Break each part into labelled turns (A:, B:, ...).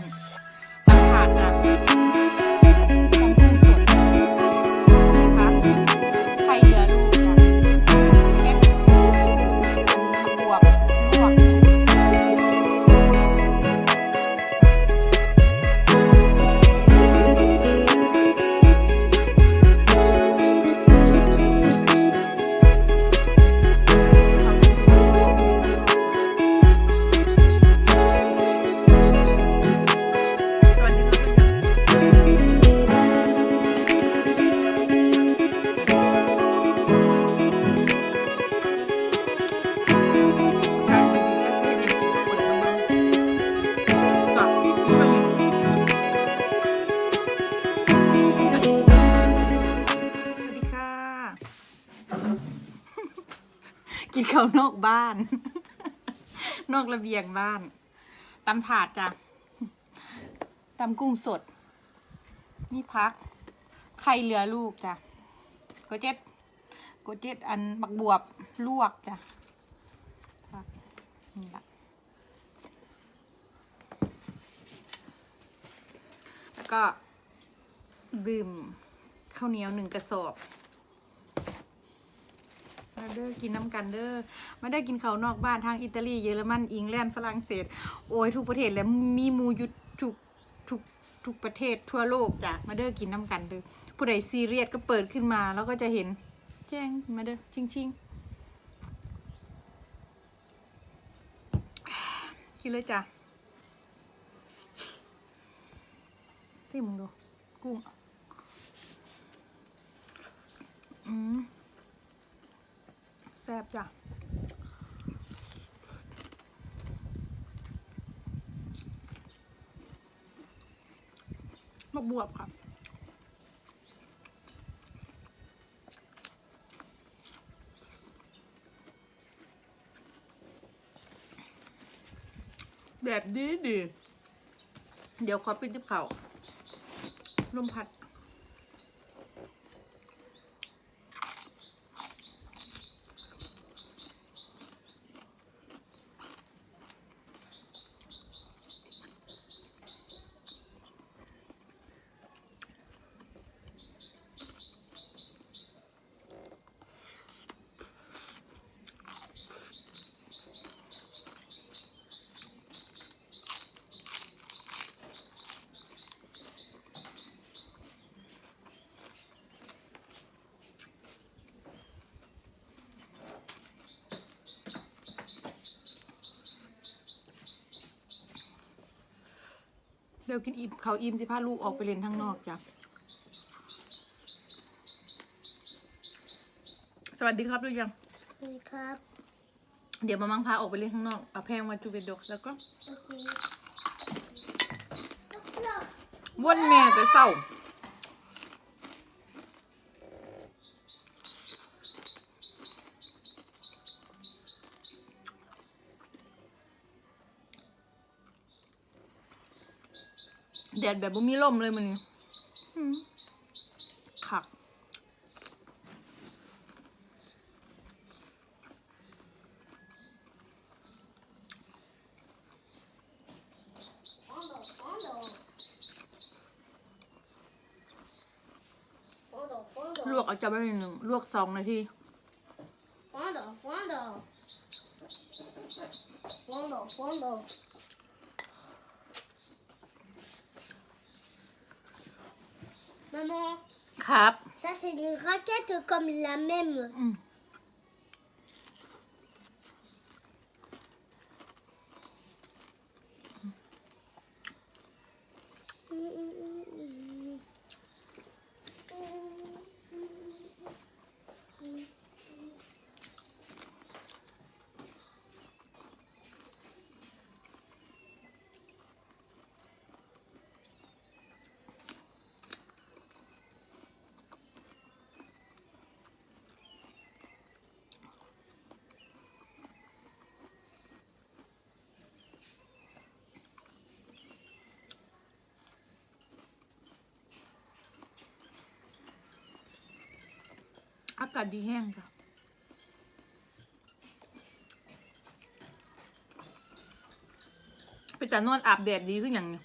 A: า บ้าน นอกระเบียงบ้านตำถาดจ้ะตำกุ้งสด นี่พัก ไข่เหลือลูกจ้ะโกเจ็ดโกเจ็ดอันบักบวบลวกจ้ะพักนี่ละแล้วก็ดื่มข้าวเหนียวหนึ่งกระสอบ เด้อกินน้ำกันเด้อมาเด้อกินเขาวนอกบ้านทางอิตาลีเยอรมันอังกฤษฝรั่งเศส โอ้ยทุกประเทศแล้วมีมูยุทุกทุกทุกประเทศทั่วโลกจ้ะมาเด้อกินน้ำกันเด้อผู้ใดซีเรียสก็เปิดขึ้นมาแล้วก็จะเห็นแจ้งมาเด้อชิงชิงกินเลยจ้ะที่มึงดูกุ้งอืม ซ่บจ้ะมาบวบค่ะแดดดีดี เดี๋ยวขอปิดจิบเขาลมพัด เดี๋ยวกินอิ่มเขาอิ่มสิพาลูกออกไปเล่นข้างนอกจ้ะสวัสดีครับลูกยัง
B: นี่ครับ
A: เดี๋ยวมามังพาออกไปเล่นข้างนอกเอาแพงมาจูเวดกแล้วก็
B: โอเค
A: ว่นแม่แต่เศร้า แดดแบบบ่มีลมเลยมันนี่อืมคัก
B: Fondo, fondo. Fondo, fondo.
A: ลวกเอาจะไปหนึ่งลวกสองนาที
B: Fondo, fondo. Fondo, fondo. Maman,
A: ครับ
B: ça c'est une raquette comme la même.
A: อืมากาศดีแห้งค่ะไปแต่นวดอาบแดดดีขึ้นอย่างเงอ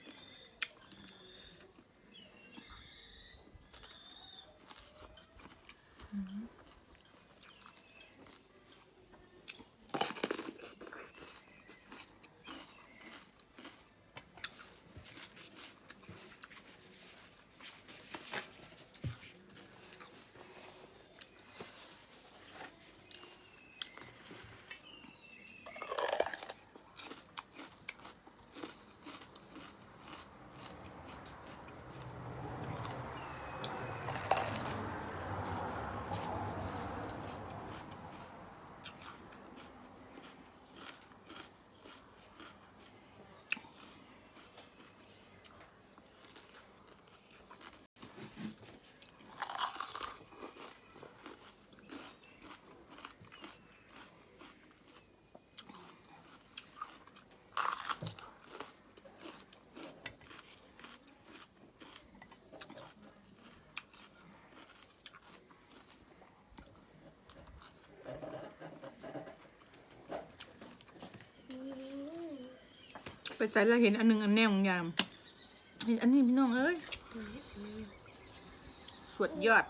A: ไปใส่แล้วเห็นอันหนึงอันแนวงยามเห็นอันนี้พี่น้องเอ้ย สวดยอด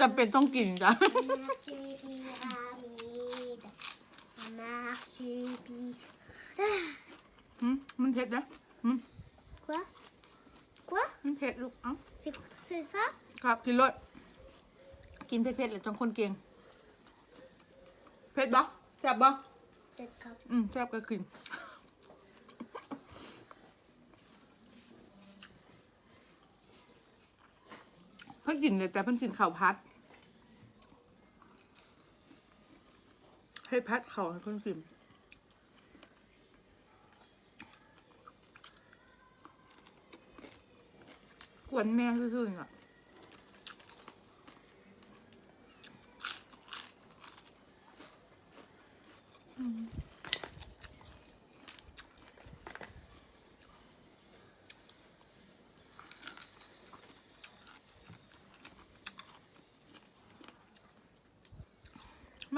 A: จำเป็นต้องกินจ้ะ
B: Marsupilami.
A: หืมมันเผ็ดนะหืม
B: Quoi Quoi
A: มันเผ็ดลูกเอ้า
B: C'est c'est ça
A: ครับกินรสกินเผ็ดๆเลยจังคนเก่งเผ็ดบ่แซ่บบ่
B: C'est comme
A: อืมแซ่บก็กิน เพิ่งกินเลยแต่เพิ่งกินข้าวพัด ให้พัดเข่าให้เพิ่งกินกวนแม่ซื่อๆอะ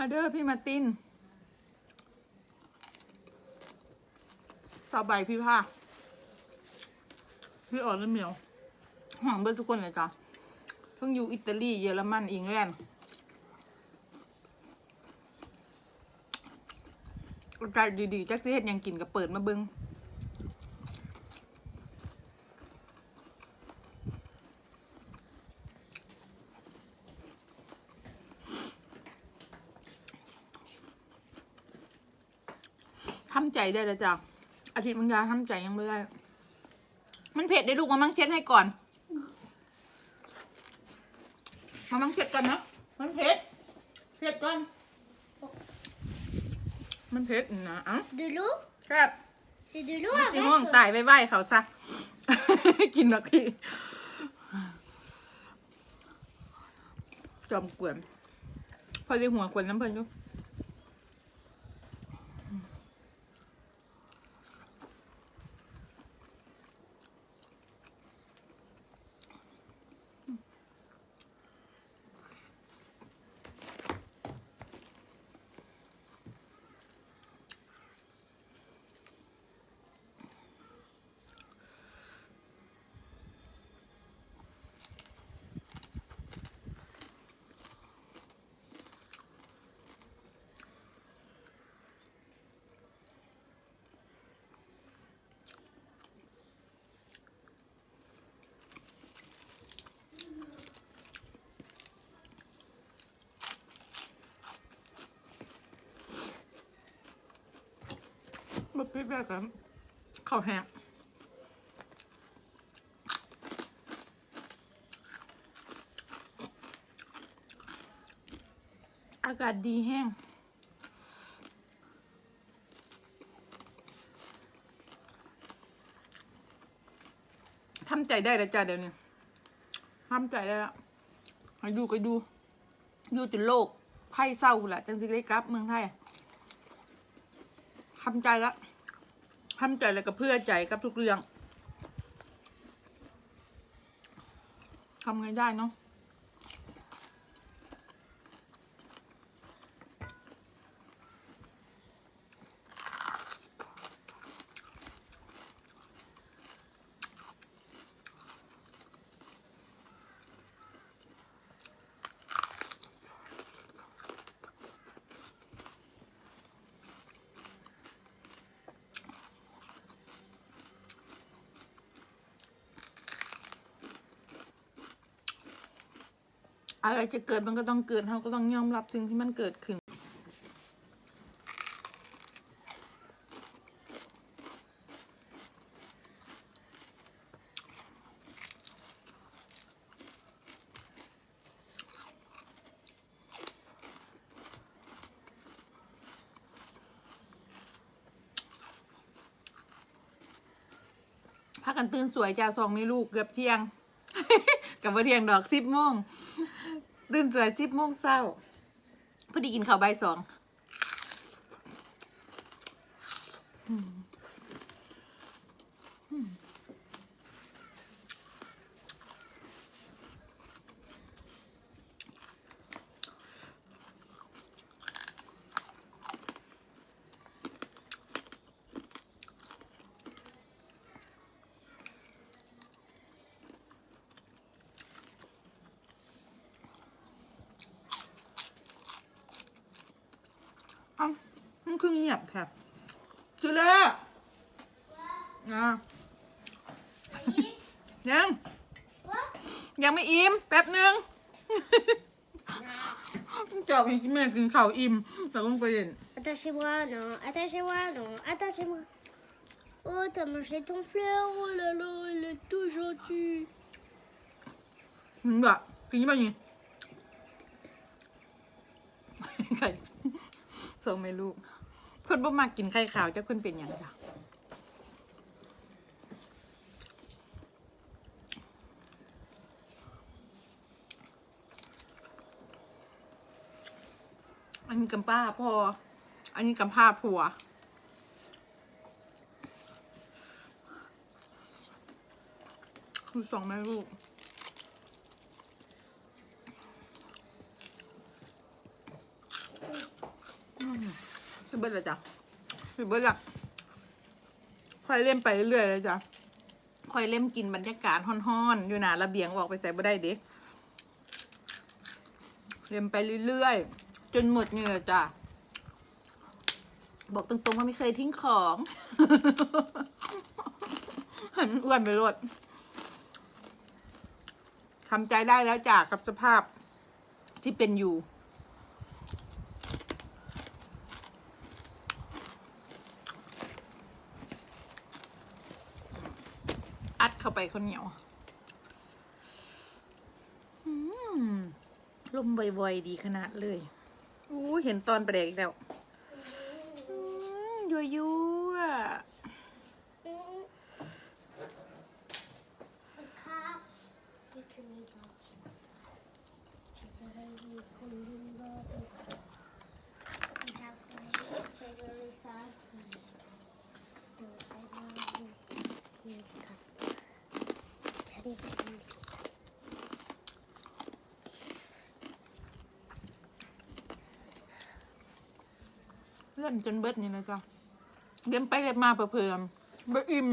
A: มาเด้อพี่มาตินสาวใบพี่ผ้าพี่อ่อนและเหมียวหอมเบอร์ทุกคนเลยจ้ะเพิ่งอยู่อิตาลีเยอรมันอังกฤษอากาศดีๆจักเฮ็ดยังกินก็เปิดมาเบิง ทำใจได้แล้วจ้ะอาทิตย์มังยาทำใจยังไม่ได้ มันเผ็ดได้ลูกมามังเช็ดให้ก่อน มามังเช็ดก่อนนะ มันเผ็ด เผ็ดก่อน มันเผ็ดนะเอ้า
B: de l'eau
A: ครับ
B: C'est de l'eau
A: จิ
B: avec
A: ม่วงตายไปไหวเขาซะ กินหรอกพี่จอมกวน พอเรียกหัวกวนน้ำเพลินอยู่ มาปิดแบบกันข้าวแห้งอากาศดีแห้งทำใจได้แล้วจ้ะเดี๋ยวนี้ทำใจได้แล้วให้ดูก็ดู อยู่จนโลกไข้เศร้าละจังสิได้กลับเมืองไทย ทำใจแล้วทำใจแล้วก็เพื่อใจกับทุกเรื่องทำไงได้เนาะ อะไรจะเกิดมันก็ต้องเกิดเราก็ต้องยอมรับสิ่งที่มันเกิดขึ้นพากันตื่นสวยจ้าสองมีลูกเกือบเที่ยง กับว่าเที่ยงดอกสิบโมง ตื่นสวยสิบโมงเศร้าพอดีกินข้าวใบายสอง คือเงียบแทบจุเล่อะยัง
B: Quoi
A: ยังไม่อิ่มแป๊บหนึ่งจอบให้แม่กินข้าวอิ่มแต่ต้องไปเห็น
B: Attachez-moi, non. Attachez-moi, non. Attachez-moi. Oh, t'as mangé ton fleur. Oh là là, il est tout gentil.
A: มึงแบบกินยี่บ้ายิงไข่ส่งไม่ลูก เพิ่นบ่มากินไข่ขาวจ้าเพิ่นเป็นอย่างจ้ะอันนี้กำป้าพออันนี้กำผ้าผัว คือสองแม่ลูก เบิดเลยจ้ะพี่เบิดละค่อยเล่มไปเรื่อยเลยจ้ะค่อยเล่มกินบรรยากาศฮ้อนๆอยู่หนาระเบียงออกไปใส่บ่ได้เด็กเล่มไปเรื่อยๆจนหมดเงื่อจ้ะบอกตรงๆว่าไม่เคยทิ้งของห้มันอ้วนไปรวดทำใจได้แล้วจ้ะกับสภาพที่เป็นอยู่ เข้าไปข้าวเหนียวอืมลมบ่อยๆดีขนาดเลยอู้เห็นตอนประเด็กอีกแล้วอืมยั่วยั่ว เล่นจนเบิดนี่นะจ๊ะเลี้ยมไปเลี้ยมมาเผื่อๆบ่อิ่ม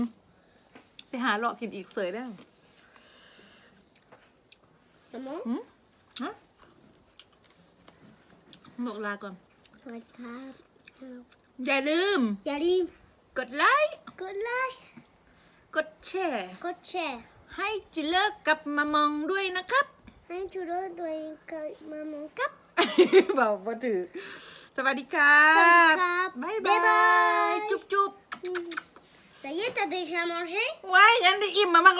A: ไปหาเลาะกินอีกเสยได้
B: Maman
A: หืมฮะบอกลาก่อน
B: Ça va être grave.
A: อย่าลืม
B: Yalim,
A: กดไลค์
B: good life,
A: กดแชร์
B: good share.
A: ให้จิเลิกกับมามองด้วยนะครับ
B: Hein, tu dois dois maman cap.
A: บอกว่าถือ สวัสดีค่ะ
B: สวัสดีครับ
A: บ๊าย
B: บ๊าย
A: บา
B: บายย
A: จุ๊บจุ๊บ
B: Ça y est, t'as déjà mangé
A: ไว้ยันได้อิ่มมามั